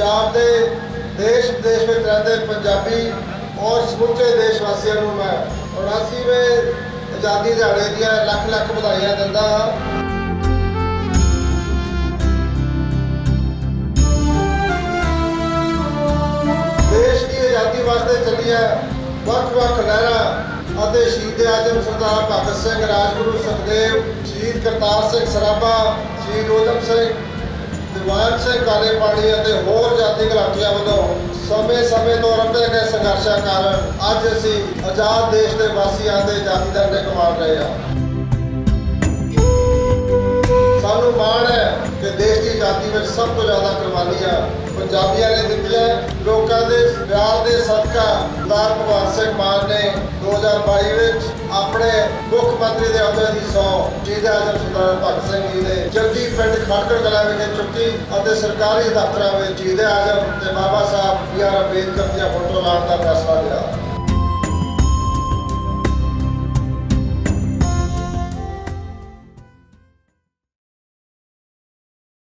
ਪੰਜਾਬ ਦੇ ਦੇਸ਼, ਵਿਦੇਸ਼ ਵਿੱਚ ਰਹਿੰਦੇ ਪੰਜਾਬੀ ਔਰ ਸਮੁੱਚੇ ਦੇਸ਼ ਵਾਸੀਆਂ ਨੂੰ ਮੈਂ 79ਵੇਂ ਆਜ਼ਾਦੀ ਦਿਹਾੜੇ ਦੀਆਂ ਲੱਖ ਲੱਖ ਵਧਾਈਆਂ ਦਿੰਦਾ ਹਾਂ। ਦੇਸ਼ ਦੀ ਆਜ਼ਾਦੀ ਵਾਸਤੇ ਚੱਲੀਆਂ ਵੱਖ-ਵੱਖ ਲਹਿਰਾਂ ਅਤੇ ਸ਼ਹੀਦ ਆਜਮ ਸਰਦਾਰ ਭਗਤ ਸਿੰਘ, ਰਾਜਗੁਰੂ ਸੁਖਦੇਵ, ਸ਼ਹੀਦ ਕਰਤਾਰ ਸਿੰਘ ਸਰਾਭਾ, ਸ਼ਹੀਦ ਊਧਮ ਸਿੰਘ, ਦਿਵਾਨ ਸਿੰਘ ਕਾਲੇ ਪਾਣੀ ਅਤੇ ਹੋਰ ਘਰਾਟੀਆਂ ਵੱਲੋਂ ਸਮੇਂ-ਸਮੇਂ ਤੋਂ ਰੱਖੇ ਗਏ ਸੰਘਰਸ਼ਾਂ ਕਾਰਨ ਅੱਜ ਅਸੀਂ ਆਜ਼ਾਦ ਦੇਸ਼ ਦੇ ਵਾਸੀਆਂ ਦੇ ਆਜ਼ਾਦੀ ਦਾ ਨਿਕ ਰਹੇ ਹਾਂ। ਦੇਸ਼ ਦੀ ਆਜ਼ਾਦੀ ਵਿੱਚ ਸਭ ਤੋਂ ਜ਼ਿਆਦਾ ਕੁਰਬਾਨੀਆਂ ਪੰਜਾਬੀਆਂ ਨੇ ਦਿੱਤੀਆਂ ਲੋਕਾਂ ਦੇ ਪਿਆਰ ਦੇ ਸਦਕਾ ਸਰਦਾਰ ਭਗਵੰਤ ਸਿੰਘ ਮਾਨ ਨੇ 2022 ਵਿੱਚ ਆਪਣੇ ਮੁੱਖ ਮੰਤਰੀ ਦੇ ਅਹੁਦੇ ਦੀ ਸਹੁੰ ਸ਼ਹੀਦ ਆਜ਼ਮ ਸਰਦਾਰ ਭਗਤ ਸਿੰਘ ਜੀ ਦੇ। ਜੱਦੀ ਪਿੰਡ ਖੜਕੜ ਕਲਾਂ ਵਿਖੇ ਚੁੱਕੀ ਅਤੇ ਸਰਕਾਰੀ ਦਫ਼ਤਰਾਂ ਵਿੱਚ ਸ਼ਹੀਦ ਆਜ਼ਮ ਤੇ ਬਾਬਾ ਸਾਹਿਬ ਬੀ ਆਰ ਅੰਬੇਦਕਰ ਦੀਆਂ ਫੋਟੋ ਲਾਉਣ ਦਾ ਫੈਸਲਾ ਲਿਆ।